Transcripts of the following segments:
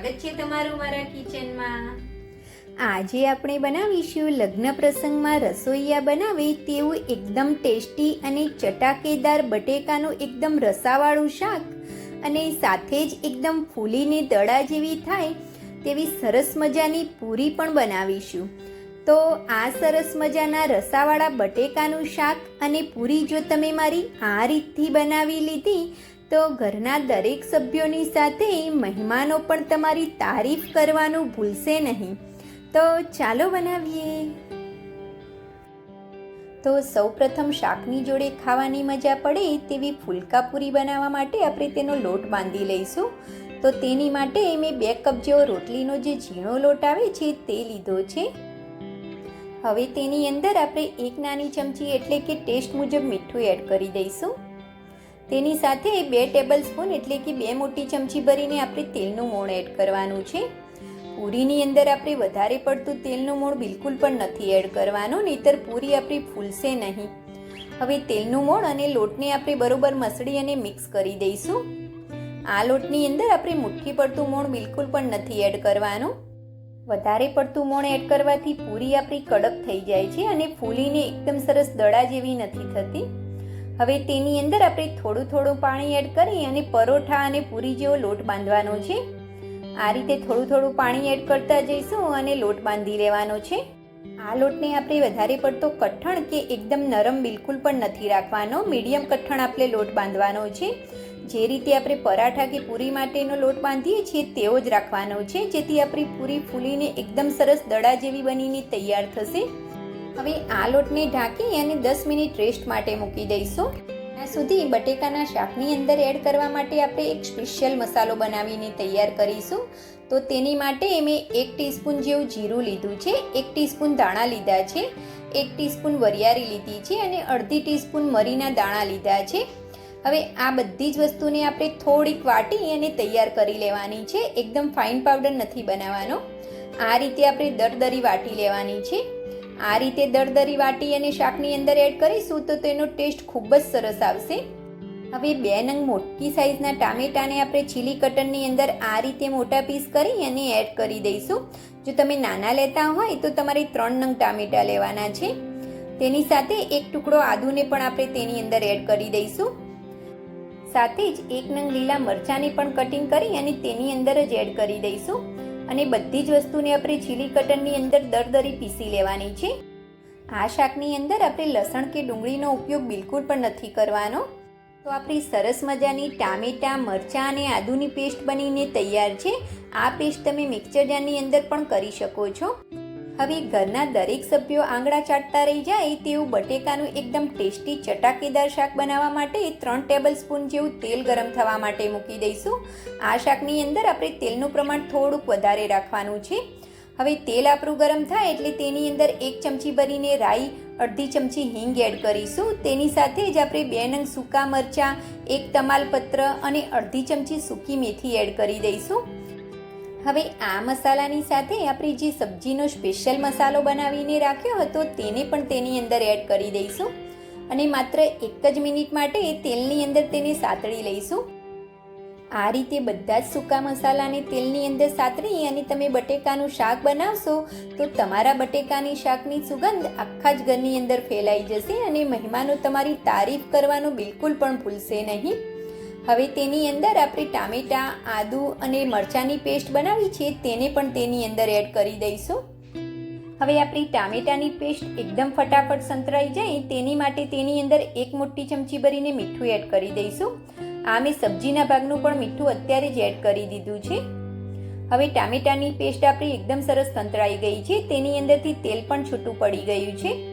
છે તમારું મારા કિચનમાં. આજે આપણે બનાવીશું લગ્ન પ્રસંગમાં રસોઈયા બનાવે તેવું એકદમ ટેસ્ટી અને ચટાકેદાર બટેકાનું એકદમ રસાવાળું શાક અને સાથે જ એકદમ ફૂલીને દડા જેવી થાય તેવી સરસ મજાની પૂરી પણ બનાવીશું. તો આ સરસ મજાના રસાવાળા બટેકાનું શાક અને પૂરી જો તમે મારી આ રીતથી બનાવી લીધી તો ઘરના દરેક સભ્યોની સાથે મહેમાનો પણ તમારી તારીફ કરવાનું ભૂલશે નહીં. તો ચાલો બનાવીએ. તો સૌપ્રથમ શાકની જોડે ખાવાની મજા પડે તેવી ફુલકા પૂરી બનાવવા માટે આપણે તેનો લોટ બાંધી લઈશું. તો તેની માટે મેં બે કપ જેવો રોટલીનો જે ઝીણો લોટ આવે છે તે લીધો છે. હવે તેની અંદર આપણે એક નાની ચમચી એટલે કે ટેસ્ટ મુજબ મીઠું એડ કરી દઈશું. તેની સાથે બે ટેબલ સ્પૂન એટલે કે બે મોટી ચમચી ભરીને આપણે તેલનું મોણ એડ કરવાનું છે. પૂરીની અંદર આપણે વધારે પડતું તેલનું મોણ બિલકુલ પણ નથી એડ કરવાનું, નહીતર પૂરી આપણી ફૂલશે નહીં. હવે તેલનું મોણ અને લોટને આપણે બરોબર મસળી અને મિક્સ કરી દઈશું. આ લોટની અંદર આપણે મુઠ્ઠી પડતું મોણ બિલકુલ પણ નથી એડ કરવાનું. વધારે પડતું મોણ એડ કરવાથી પૂરી આપણી કડક થઈ જાય છે અને ફૂલીને એકદમ સરસ દડા જેવી નથી થતી. હવે તેની અંદર આપણે થોડું થોડું પાણી એડ કરી અને પરોઠા અને પૂરી જેવો લોટ બાંધવાનો છે. આ રીતે થોડું થોડું પાણી એડ કરતા જઈશું અને લોટ બાંધી લેવાનો છે. આ લોટને આપણે વધારે પડતો કઠણ કે એકદમ નરમ બિલકુલ પણ નથી રાખવાનો. મીડિયમ કઠણ આપણે લોટ બાંધવાનો છે. જે રીતે આપણે પરાઠા કે પૂરી માટેનો લોટ બાંધીએ છીએ તેવો જ રાખવાનો છે. જેથી આપણી પૂરી ફૂલીને એકદમ સરસ દડા જેવી બનીને તૈયાર થશે. હવે આ લોટને ઢાંકી અને દસ મિનિટ રેસ્ટ માટે મૂકી દઈશું. ત્યાં સુધી બટેકાના શાકની અંદર એડ કરવા માટે આપણે એક સ્પેશિયલ મસાલો બનાવીને તૈયાર કરીશું. તો તેની માટે મેં એક ટીસ્પૂન જેવું જીરું લીધું છે, એક ટીસ્પૂન દાણા લીધા છે, એક ટીસ્પૂન વરિયાળી લીધી છે અને અડધી ટીસ્પૂન મરીના દાણા લીધા છે. હવે આ બધી જ વસ્તુને આપણે થોડીક વાટી અને તૈયાર કરી લેવાની છે. એકદમ ફાઇન પાવડર નથી બનાવવાનો. આ રીતે આપણે દરદરી વાટી લેવાની છે. આ રીતે દરદરી વાટી અને શાકની અંદર એડ કરીશું તો તેનો ટેસ્ટ ખૂબ જ સરસ આવશે. હવે બે નંગ મોટી સાઈઝના ટામેટાને આપણે ચીલી કટરની અંદર આ રીતે મોટા પીસ કરી અને એડ કરી દઈશું. જો તમે નાના લેતા હોય તો તમારે ત્રણ નંગ ટામેટા લેવાના છે. તેની સાથે એક ટુકડો આદુને પણ આપણે તેની અંદર એડ કરી દઈશું. સાથે જ એક નંગ લીલા મરચાંની પણ કટિંગ કરી અને તેની અંદર જ એડ કરી દઈશું. અને બધી જ વસ્તુને આપણે ચીલી કટરની અંદર દરદરી પીસી લેવાની છે. આ શાકની અંદર આપણે લસણ કે ડુંગળીનો ઉપયોગ બિલકુલ પણ નથી કરવાનો. તો આપણી સરસ મજાની ટામેટાં, મરચાં અને આદુની પેસ્ટ બનીને તૈયાર છે. આ પેસ્ટ તમે મિક્સર જારની અંદર પણ કરી શકો છો. હવે ઘરના દરેક સભ્યો આંગળા ચાટતા રહી જાય તેવું બટેકાનું એકદમ ટેસ્ટી ચટાકેદાર શાક બનાવવા માટે ત્રણ ટેબલ સ્પૂન જેવું તેલ ગરમ થવા માટે મૂકી દઈશું. આ શાકની અંદર આપણે તેલનું પ્રમાણ થોડુંક વધારે રાખવાનું છે. હવે તેલ આપણું ગરમ થાય એટલે તેની અંદર એક ચમચી ભરીને રાઈ, અડધી ચમચી હિંગ એડ કરીશું. તેની સાથે જ આપણે બે નંગ સૂકા મરચાં, એક તમાલપત્ર અને અડધી ચમચી સૂકી મેથી એડ કરી દઈશું. હવે આ મસાલાની સાથે આપણે જે સબ્જીનો સ્પેશિયલ મસાલો બનાવીને રાખ્યો હતો તેને પણ તેની અંદર એડ કરી દઈશું. અને માત્ર એક જ મિનિટ માટે તેલની અંદર તેને સાતળી લઈશું. આ રીતે બધા જ સૂકા મસાલાને તેલની અંદર સાતળી અને તમે બટેકાનું શાક બનાવશો તો તમારા બટેકાની શાકની સુગંધ આખા જ ઘરની અંદર ફેલાઈ જશે અને મહેમાનો તમારી તારીફ કરવાનું બિલકુલ પણ ભૂલશે નહીં. હવે તેની અંદર આપણે ટામેટાં, આદુ અને મરચાંની પેસ્ટ બનાવી છે, તેને પણ તેની અંદર એડ કરી દઈશું. હવે આપણી ટામેટાની પેસ્ટ એકદમ ફટાફટ સંતરાઈ જાય, તેની માટે તેની અંદર એક મોટી ચમચી ભરીને મીઠું એડ કરી દઈશું. આ મેં સબ્જીના ભાગનું પણ મીઠું અત્યારે જ એડ કરી દીધું છે. હવે ટામેટાની પેસ્ટ આપણી એકદમ સરસ સંતરાઈ ગઈ છે, તેની અંદરથી તેલ પણ છૂટું પડી ગયું છે.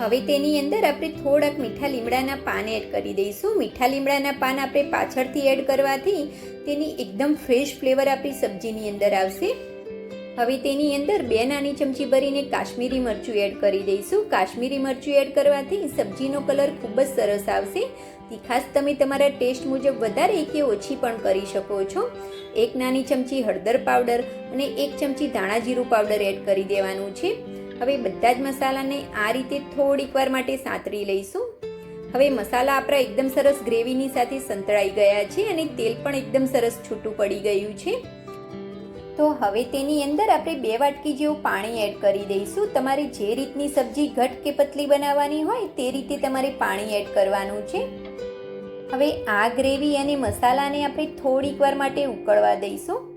હવે તેની અંદર આપણે થોડાક મીઠા લીમડાના પાન એડ કરી દઈશું. મીઠા લીમડાના પાન આપણે પાછળથી એડ કરવાથી તેની એકદમ ફ્રેશ ફ્લેવર આપણી સબ્જીની અંદર આવશે. હવે તેની અંદર બે નાની ચમચી ભરીને કાશ્મીરી મરચું એડ કરી દઈશું. કાશ્મીરી મરચું એડ કરવાથી સબ્જીનો કલર ખૂબ જ સરસ આવશે. તીખાસ તમે તમારા ટેસ્ટ મુજબ વધારે કે ઓછી પણ કરી શકો છો. એક નાની ચમચી હળદર પાવડર અને એક ચમચી ધાણા જીરું પાવડર એડ કરી દેવાનું છે. હવે બધા જ મસાલાને આ રીતે થોડીક વાર માટે સાંતળી લઈશું. હવે મસાલા આપણા એકદમ સરસ ગ્રેવીની સાથે સંતળાઈ ગયા છે અને તેલ પણ એકદમ સરસ છૂટું પડી ગયું છે. તો હવે તેની અંદર આપણે બે વાટકી જેવું પાણી એડ કરી દઈશું. તમારે જે રીતની સબ્જી ઘટ કે પતલી બનાવવાની હોય તે રીતે તમારે પાણી એડ કરવાનું છે. હવે આ ગ્રેવી અને મસાલાને આપણે થોડીક વાર માટે ઉકળવા દઈશું.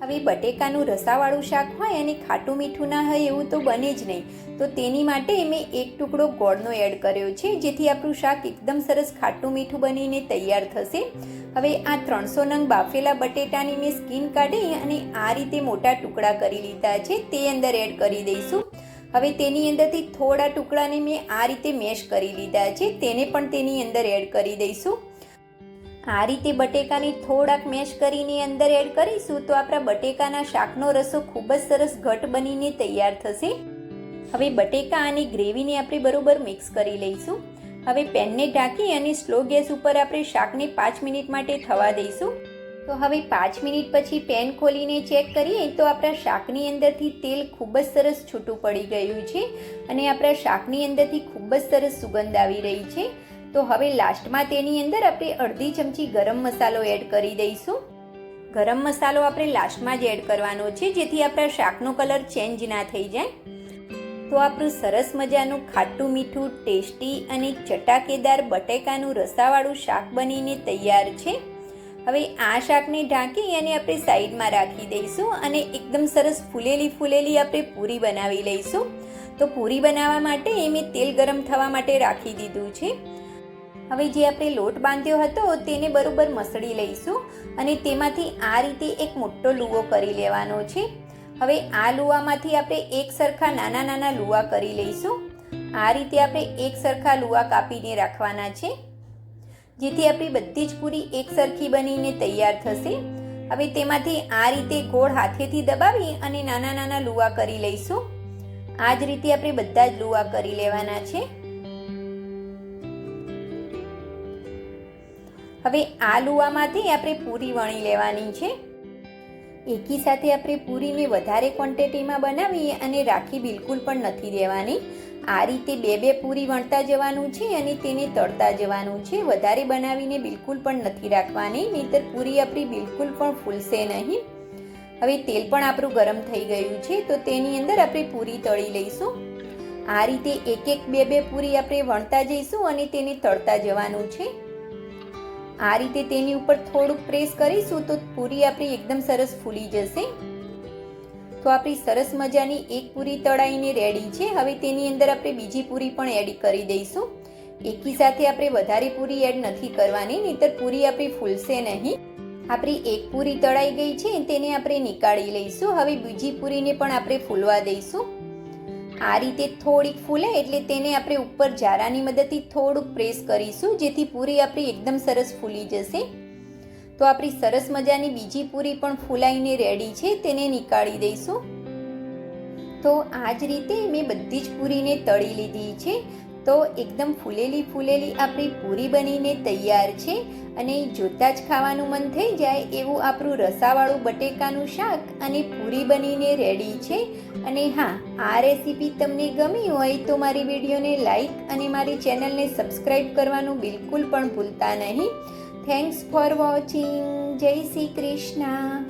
હવે બટેકાનું રસાવાળું શાક હોય અને ખાટું મીઠું ના હોય એવું તો બને જ નહીં. તો તેની માટે મેં એક ટુકડો ગોળનો એડ કર્યો છે, જેથી આપણું શાક એકદમ સરસ ખાટું મીઠું બનીને તૈયાર થશે. હવે આ ત્રણસો નંગ બાફેલા બટેટાની મેં સ્કીન કાઢી અને આ રીતે મોટા ટુકડા કરી લીધા છે, તે અંદર એડ કરી દઈશું. હવે તેની અંદરથી થોડા ટુકડાને મેં આ રીતે મેશ કરી લીધા છે, તેને પણ તેની અંદર એડ કરી દઈશું. આ રીતે બટેકાને થોડાક મેશ કરીને અંદર એડ કરીશું તો આપણા બટેકાના શાકનો રસો ખૂબ જ સરસ ઘટ બનીને તૈયાર થશે. હવે બટેકા અને ગ્રેવીને આપણે બરોબર મિક્સ કરી લઈશું. હવે પેનને ઢાંકી અને સ્લો ગેસ ઉપર આપણે શાકને પાંચ મિનિટ માટે થવા દઈશું. તો હવે પાંચ મિનિટ પછી પેન ખોલીને ચેક કરીએ તો આપણા શાકની અંદરથી તેલ ખૂબ જ સરસ છૂટું પડી ગયું છે અને આપણા શાકની અંદરથી ખૂબ જ સરસ સુગંધ આવી રહી છે. તો હવે લાસ્ટમાં તેની અંદર આપણે અડધી ચમચી ગરમ મસાલો એડ કરી દઈશું. ગરમ મસાલો આપણે લાસ્ટમાં જ એડ કરવાનો છે, જેથી આપણા શાકનો કલર ચેન્જ ના થઈ જાય. તો આપણું સરસ મજાનું ખાટું મીઠું, ટેસ્ટી અને ચટાકેદાર બટેકાનું રસાવાળું શાક બનીને તૈયાર છે. હવે આ શાકને ઢાંકી અને આપણે સાઈડમાં રાખી દઈશું અને એકદમ સરસ ફૂલેલી ફૂલેલી આપણે પૂરી બનાવી લઈશું. તો પૂરી બનાવવા માટે એ મેં તેલ ગરમ થવા માટે રાખી દીધું છે. હવે જે આપણે લોટ બાંધ્યો હતો તેને બરોબર મસળી લઈશું અને તેમાંથી આ રીતે એક મોટો લુવો કરી લેવાનો છે. હવે આ લુવામાંથી આપણે એક સરખા નાના નાના લુવા કરી લઈશું. આ રીતે આપણે એક સરખા લુવા કાપીને રાખવાના છે. જેથી આપણી બધી જ પૂરી એક સરખી બનીને તૈયાર થશે. હવે તેમાંથી આ રીતે ગોળ હાથેથી દબાવી અને નાના નાના લુવા કરી લઈશું. આ જ રીતે આપણે બધા જ લુવા કરી લેવાના છે. હવે આ લુવામાંથી આપણે પૂરી વણી લેવાની છે. એકી સાથે આપણે પૂરીને વધારે ક્વોન્ટિટીમાં બનાવીએ અને રાખી બિલકુલ પણ નથી દેવાની. આ રીતે બે બે પૂરી વણતા જવાનું છે અને તેને તળતા જવાનું છે. વધારે બનાવીને બિલકુલ પણ નથી રાખવાની, નહીતર પૂરી આપણી બિલકુલ પણ ફૂલશે નહીં. હવે તેલ પણ આપણું ગરમ થઈ ગયું છે, તો તેની અંદર આપણે પૂરી તળી લઈશું. આ રીતે એક એક બે બે પૂરી આપણે વણતા જઈશું અને તેને તળતા જવાનું છે. આ રીતે તેની ઉપર થોડુંક પ્રેસ કરીશું તો પૂરી આપણી એકદમ સરસ ફૂલી જશે. તો આપણી સરસ મજાની એક પૂરી તળાઈને રેડી છે. હવે તેની અંદર આપણે બીજી પૂરી પણ એડ કરી દઈશું. એકી સાથે આપણે વધારે પૂરી એડ નથી કરવાની, નહીતર પૂરી આપણી ફૂલશે નહીં. આપણી એક પૂરી તળાઈ ગઈ છે, તેને આપણે નીકાળી લઈશું. હવે બીજી પૂરીને પણ આપણે ફૂલવા દઈશું. આ રીતે થોડીક ફૂલે એટલે તેને આપણે ઉપર જારાની મદદથી થોડુંક પ્રેસ કરીશું, જેથી પૂરી આપણી એકદમ સરસ ફૂલી જશે. તો આપણી સરસ મજાની બીજી પૂરી પણ ફૂલાઈને રેડી છે, તેને નીકાળી દઈશું. તો આ જ રીતે મેં બધી જ પૂરીને તળી લીધી છે. તો એકદમ ફૂલેલી ફૂલેલી આપણી પૂરી બનીને તૈયાર છે અને જોતાં જ ખાવાનું મન થઈ જાય એવું આપણું રસાવાળું બટેકાનું શાક અને પૂરી બનીને રેડી છે. અને હા, આ રેસીપી તમને ગમી હોય તો મારી વિડીયોને લાઈક અને મારી ચેનલને સબસ્ક્રાઈબ કરવાનું બિલકુલ પણ ભૂલતા નહીં. થેન્ક્સ ફોર વોચિંગ જય શ્રી કૃષ્ણ.